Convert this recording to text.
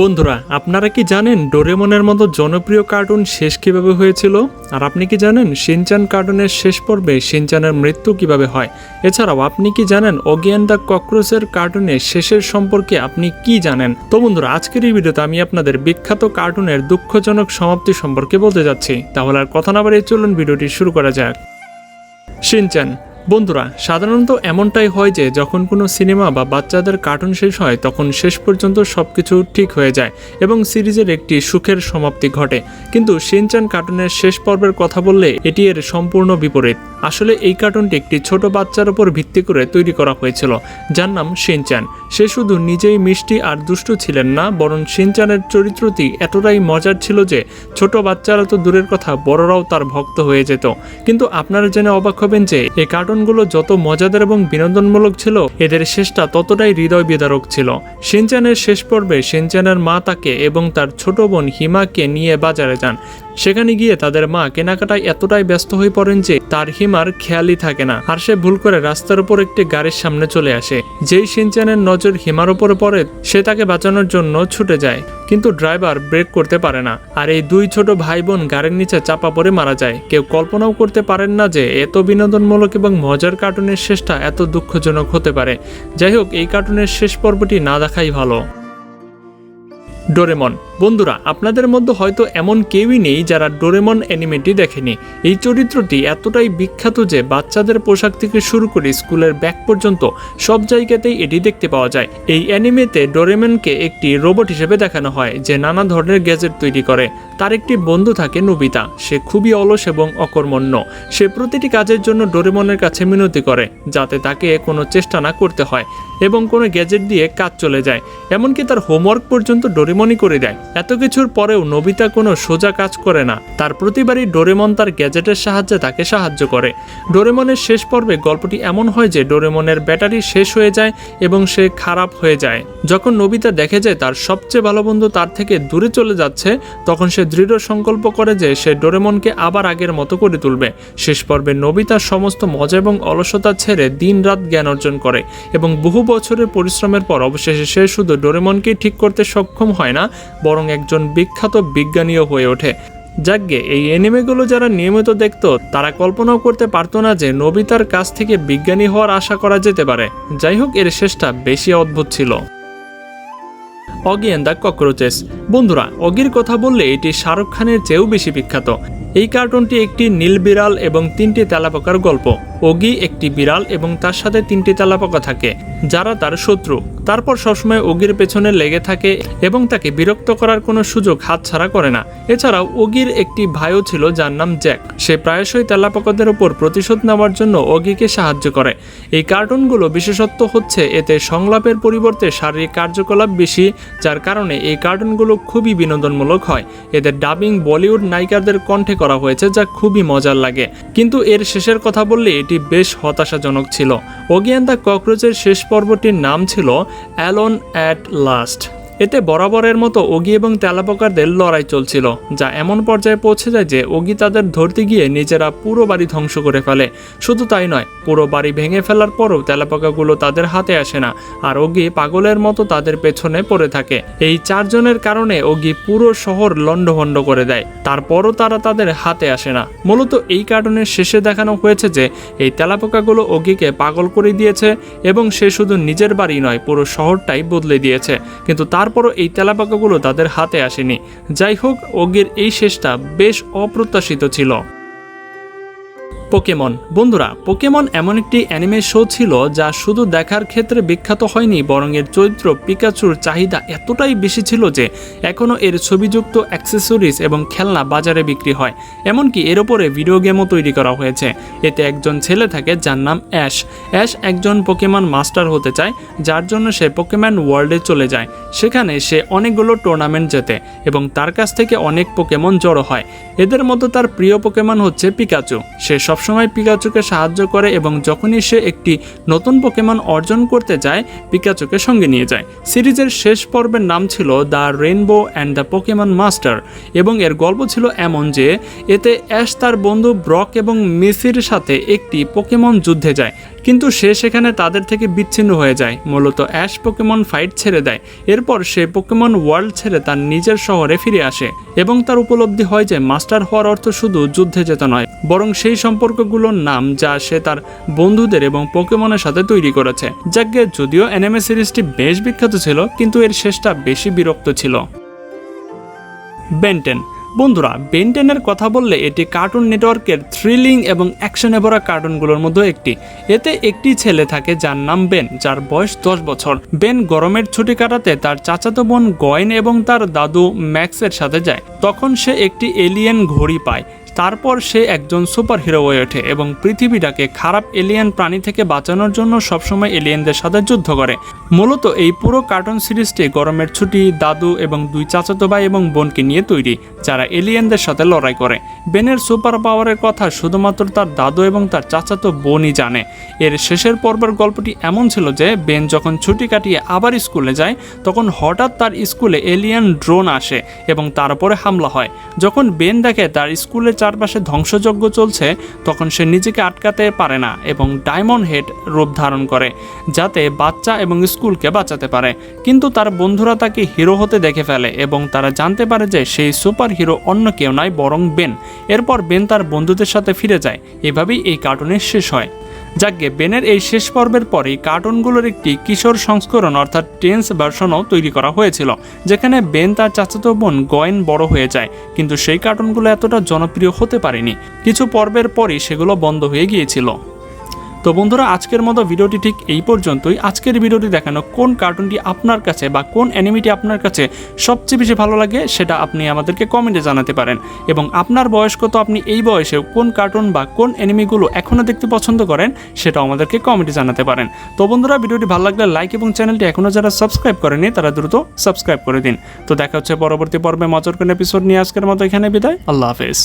বন্ধুরা, আপনারা কি জানেন ডোরেমনের মতো জনপ্রিয় কার্টুন শেষ কীভাবে হয়েছিল? আর আপনি কি জানেন শিনচান কার্টুনের শেষ পর্বে শিনচানের মৃত্যু কীভাবে হয়? এছাড়াও আপনি কি জানেন অগিয়ান দ্য ককরোচের কার্টুনের শেষের সম্পর্কে আপনি কি জানেন? তো বন্ধুরা, আজকের এই ভিডিওতে আমি আপনাদের বিখ্যাত কার্টুনের দুঃখজনক সমাপ্তি সম্পর্কে বলতে যাচ্ছি। তাহলে আর কথা না বাড়িয়ে চলুন ভিডিওটি শুরু করা যাক। শিনচান বন্ধুরা, সাধারণত এমনটাই হয় যে যখন কোনো সিনেমা বা বাচ্চাদের কার্টুন শেষ হয়, তখন শেষ পর্যন্ত সব কিছু ঠিক হয়ে যায় এবং সিরিজের একটি সুখের সমাপ্তি ঘটে। কিন্তু শিনচান কার্টুনের শেষ পর্বের কথা বললে এটি এর সম্পূর্ণ বিপরীত। আসলে এই কার্টুনটি একটি ছোট বাচ্চার উপর ভিত্তি করে তৈরি করা হয়েছিল, যার নাম শিনচান সে শুধু নিজেই মিষ্টি আর দুষ্টু ছিলেন না, বরং শিনচানের চরিত্রটি এতটাই মজার ছিল যে ছোট বাচ্চারা তো দূরের কথা, বড়রাও তার ভক্ত হয়ে যেত। কিন্তু আপনারা জেনে অবাক হবেন যে এই কার্টুনগুলো যত মজাদার এবং বিনোদনমূলক ছিল, এদের শেষটা ততটাই হৃদয় বিদারক ছিল। শিনচানের শেষ পর্বে শিনচানের মা তাকে এবং তার ছোট বোন হিমাকে নিয়ে বাজারে যান। সেখানে গিয়ে তাদের মা কেনাকাটায় এতটাই ব্যস্ত হয়ে পড়েন যে তার হিমার খেয়ালই থাকে না। আর সে ভুল করে রাস্তার উপর একটি গাড়ির সামনে চলে আসে। যেই সিনচানের নজর হিমার উপরে পড়ে, সে তাকে বাঁচানোর জন্য ছুটে যায়। কিন্তু ড্রাইভার ব্রেক করতে পারে না। আর এই দুই ছোট ভাই বোন গাড়ির নিচে চাপা পড়ে মারা যায়। কেউ কল্পনাও করতে পারেন না যে এত বিনোদনমূলক এবং মজার কার্টুনের শেষটা এত দুঃখজনক হতে পারে। যাই হোক, এই কার্টুনের শেষ পর্বটি না দেখাই ভালো। ডোরেমন। বন্ধুরা, আপনাদের মধ্যে হয়তো এমন কেউই নেই যারা ডোরেমন অ্যানিমেটি দেখেনি। এই চরিত্রটি এতটাই বিখ্যাত যে বাচ্চাদের পোশাক থেকে শুরু করে স্কুলের ব্যাগ পর্যন্ত সব জায়গাতেই এটি দেখতে পাওয়া যায়। এই অ্যানিমেতে ডোরেমনকে একটি রোবট হিসেবে দেখানো হয় যে নানা ধরনের গ্যাজেট তৈরি করে। তার একটি বন্ধু থাকে নবিতা। সে খুবই অলস এবং অকর্মণ্য। সে প্রতিটি কাজের জন্য ডোরেমনের কাছে মিনতি করে, যাতে তাকে কোনো চেষ্টা না করতে হয় এবং কোনো গ্যাজেট দিয়ে কাজ চলে যায়। এমনকি তার হোমওয়ার্ক পর্যন্ত ডোরেমনই করে দেয়। এত কিছুর পরেও নবিতা কোনো সোজা কাজ করে না। তার প্রতিবারই ডোরেমন তার গ্যাজেটের সাহায্যে তাকে সাহায্য করে। ডোরেমনের শেষ পর্বে গল্পটি এমন হয় যে ডোরেমনের ব্যাটারি শেষ হয়ে যায় এবং সে খারাপ হয়ে যায়। যখন নবিতা দেখে যে তার সবচেয়ে ভালো বন্ধু তার থেকে দূরে চলে যাচ্ছে, তখন সে দৃঢ় সংকল্প করে যে সে ডোরেমনকে আবার আগের মতো করে তুলবে। শেষ পর্বে নবিতার সমস্ত মজা এবং অলসতা ছেড়ে দিনরাত জ্ঞান অর্জন করে এবং বহু বছরের পরিশ্রমের পর অবশেষে সে শুধু ডোরেমনকেই ঠিক করতে সক্ষম হয়। না, বরং একজন বিখ্যাত বিজ্ঞানীও হয়ে ওঠে। যাকগে এই এনিমেগুলো যারা নিয়মিত দেখতো, তারা কল্পনাও করতে পারতো না যে নবিতার কাছ থেকে বিজ্ঞানী হওয়ার আশা করা যেতে পারে। যাই হোক এর শেষটা বেশি অদ্ভুত ছিল। Oggy and the cockroaches. বন্ধুরা, অগির কথা বললে এটি শাহরুখ খানের চেয়েও বেশি বিখ্যাত। এই কার্টুনটি একটি নীল বিড়াল এবং তিনটি তেলাপোকার গল্প। অগি একটি বিড়াল এবং তার সাথে তিনটি তেলাপোকা থাকে, যারা তার শত্রু। তারপর সবসময় অগির পেছনে লেগে থাকে এবং তাকে বিরক্ত করার কোনো সুযোগ হাতছাড়া করে না। এছাড়াও অগির একটি ভাইও ছিল যার নাম জ্যাক। সে প্রায়শই তেলাপোকাদের ওপর প্রতিশোধ নেওয়ার জন্য অগিকে সাহায্য করে। এই কার্টুনগুলো বিশেষত্ব হচ্ছে এতে সংলাপের পরিবর্তে শারীরিক কার্যকলাপ বেশি, যার কারণে এই কার্টুনগুলো খুবই বিনোদনমূলক হয়। এদের ডাবিং বলিউড নায়িকাদের কণ্ঠে করা হয়েছে, যা খুবই মজার লাগে। কিন্তু এর শেষের কথা বললে এটি বেশ হতাশাজনক ছিল। অগিয়ান দ্য ককরোচের শেষ পর্বটির নাম ছিল অ্যালন অ্যাট লাস্ট এতে বরাবরের মতো ওগি এবং তেলাপোকাদের লড়াই চলছিল, যা এমন পর্যায়ে পৌঁছে যায় যে ওগি তাদের ধরতে গিয়ে নিজেরা পুরো বাড়ি ধ্বংস করে ফেলে। শুধু তাই নয়, পুরো বাড়ি ভেঙে ফেলার পরও তেলাপোকাগুলো তাদের হাতে আসে না, আর ওগি পাগলের মতো তাদের পেছনে পড়ে থাকে। এই চারজনের কারণে ওগি পুরো শহর লণ্ডভণ্ড করে দেয়, তারপরও তারা তাদের হাতে আসে না। মূলত এই কার্টুনের শেষে দেখানো হয়েছে যে এই তেলাপোকাগুলো ওগিকে পাগল করে দিয়েছে এবং সে শুধু নিজের বাড়ি নয়, পুরো শহরটাই বদলে দিয়েছে। কিন্তু তারপরও এই তেলাপাকাগুলো তাদের হাতে আসেনি। যাই হোক অগ্নির এই শেষটা বেশ অপ্রত্যাশিত ছিল। পোকেমন। বন্ধুরা, পোকেমন এমন একটি অ্যানিমে শো ছিল যা শুধু দেখার ক্ষেত্রে বিখ্যাত হয়নি, বরং এর চরিত্র পিকাচুর চাহিদা এতটাই বেশি ছিল যে এখনও এর ছবিযুক্ত অ্যাক্সেসরিজ এবং খেলনা বাজারে বিক্রি হয়। এমনকি এর ওপরে ভিডিও গেমও তৈরি করা হয়েছে। এতে একজন ছেলে থাকে যার নাম অ্যাশ। অ্যাশ একজন পোকেমন মাস্টার হতে চায়, যার জন্য সে পোকেমন ওয়ার্ল্ডে চলে যায়। সেখানে সে অনেকগুলো টুর্নামেন্ট জেতে এবং তার কাছ থেকে অনেক পোকেমন জড়ো হয়। এদের মধ্যে তার প্রিয় পোকেমন হচ্ছে পিকাচু। সে সবসময় পিকাচুকে সাহায্য করে এবং যখনই সে একটি নতুন পোকেমন অর্জন করতে যায়, পিকাচুকে সঙ্গে নিয়ে যায়। সিরিজের শেষ পর্বের নাম ছিল the rainbow and the Pokemon master এবং এর গল্প ছিল এমন যে, এতে অ্যাশ তার বন্ধু ব্রক এবং মিসির সাথে একটি পোকেমন যুদ্ধে যায়। কিন্তু সে সেখানে তাদের থেকে বিচ্ছিন্ন হয়ে যায়। মূলত অ্যাশ পোকেমন ফাইট ছেড়ে দেয়। এরপর সে পোকেমন ওয়ার্ল্ড ছেড়ে তার নিজের শহরে ফিরে আসে এবং তার উপলব্ধি হয় যে মাস্টার হওয়ার অর্থ শুধু যুদ্ধে যেতে নয়, বরং সেই সম্পর্কগুলোর নাম যা সে তার বন্ধুদের এবং পোকেমনের সাথে তৈরি করেছে। যাকে যদিও অ্যানিমে সিরিজটি বেশ বিখ্যাত ছিল, কিন্তু এর শেষটা বেশি বিরক্ত ছিল। বেন্টেন বন্ধুরা বেনটেনের কথা বললে এটি কার্টুন নেটওয়ার্কের থ্রিলিং এবং অ্যাকশনে ভরা কার্টুনগুলোর মধ্যে একটি। এতে একটি ছেলে থাকে যার নাম বেন যার বয়স দশ বছর। বেন গরমের ছুটি কাটাতে তার চাচাতো বোন গয়েন এবং তার দাদু ম্যাক্সের সাথে যায়। তখন সে একটি এলিয়েন ঘড়ি পায়। তারপর সে একজন সুপার হিরো হয়ে ওঠে এবং পৃথিবীটাকে খারাপ এলিয়েন প্রাণী থেকে বাঁচানোর জন্য সবসময় এলিয়েনদের সাথে যুদ্ধ করে। মূলত এই পুরো কার্টুন সিরিজটি গরমের ছুটি, দাদু এবং দুই চাচাতো ভাই এবং বোনকে নিয়ে তৈরি, যারা এলিয়েনদের সাথে লড়াই করে। বেনের সুপার পাওয়ারের কথা শুধুমাত্র তার দাদু এবং তার চাচাতো বোনই জানে। এর শেষের পর্বের গল্পটি এমন ছিল যে, বেন যখন ছুটি কাটিয়ে আবার স্কুলে যায়, তখন হঠাৎ তার স্কুলে এলিয়েন ড্রোন আসে এবং তার উপরে হামলা হয়। যখন বেন দেখে তার স্কুলের চারপাশে ধ্বংসযজ্ঞ চলছে, তখন সে নিজেকে আটকাতে পারে না এবং ডায়মন্ড হেড রূপ ধারণ করে, যাতে বাচ্চা এবং স্কুলকে বাঁচাতে পারে। কিন্তু তার বন্ধুরা তাকে হিরো হতে দেখে ফেলে এবং তারা জানতে পারে যে সেই সুপার হিরো অন্য কেউ নয়, বরং বেন। এরপর বেন তার বন্ধুদের সাথে ফিরে যায়। এভাবেই এই কার্টুনের শেষ হয়। যাকে বেনের এই শেষ পর্বের পরেই কার্টুনগুলোর একটি কিশোর সংস্করণ অর্থাৎ টেন্স ভার্সনও তৈরি করা হয়েছিল, যেখানে বেন তার চাচাতো বোন গয়েন বড় হয়ে যায়, কিন্তু সেই কার্টুনগুলো এতটা জনপ্রিয় হতে পারেনি। কিছু পর্বের পরই সেগুলো বন্ধ হয়ে গিয়েছিল। তো বন্ধুরা, আজকের মতো ভিডিওটি ঠিক এই পর্যন্তই। আজকের ভিডিওটি দেখানো কোন কার্টুনটি আপনার কাছে বা কোন অ্যানিমিটি আপনার কাছে সবচেয়ে বেশি ভালো লাগে সেটা আপনি আমাদেরকে কমেন্টে জানাতে পারেন। এবং আপনার বয়স কত আপনি এই বয়সে কোন কার্টুন বা কোন অ্যানিমিগুলো এখনও দেখতে পছন্দ করেন সেটাও আমাদেরকে কমেন্টে জানাতে পারেন। তো বন্ধুরা, ভিডিওটি ভালো লাগলে লাইক এবং চ্যানেলটি এখনও যারা সাবস্ক্রাইব করেনি তারা দ্রুত সাবস্ক্রাইব করে দিন। তো দেখা হচ্ছে পরবর্তী পর্বে মজার কোন এপিসোড নিয়ে আজকের মতো এখানে বিদায়। আল্লাহ হাফেজ।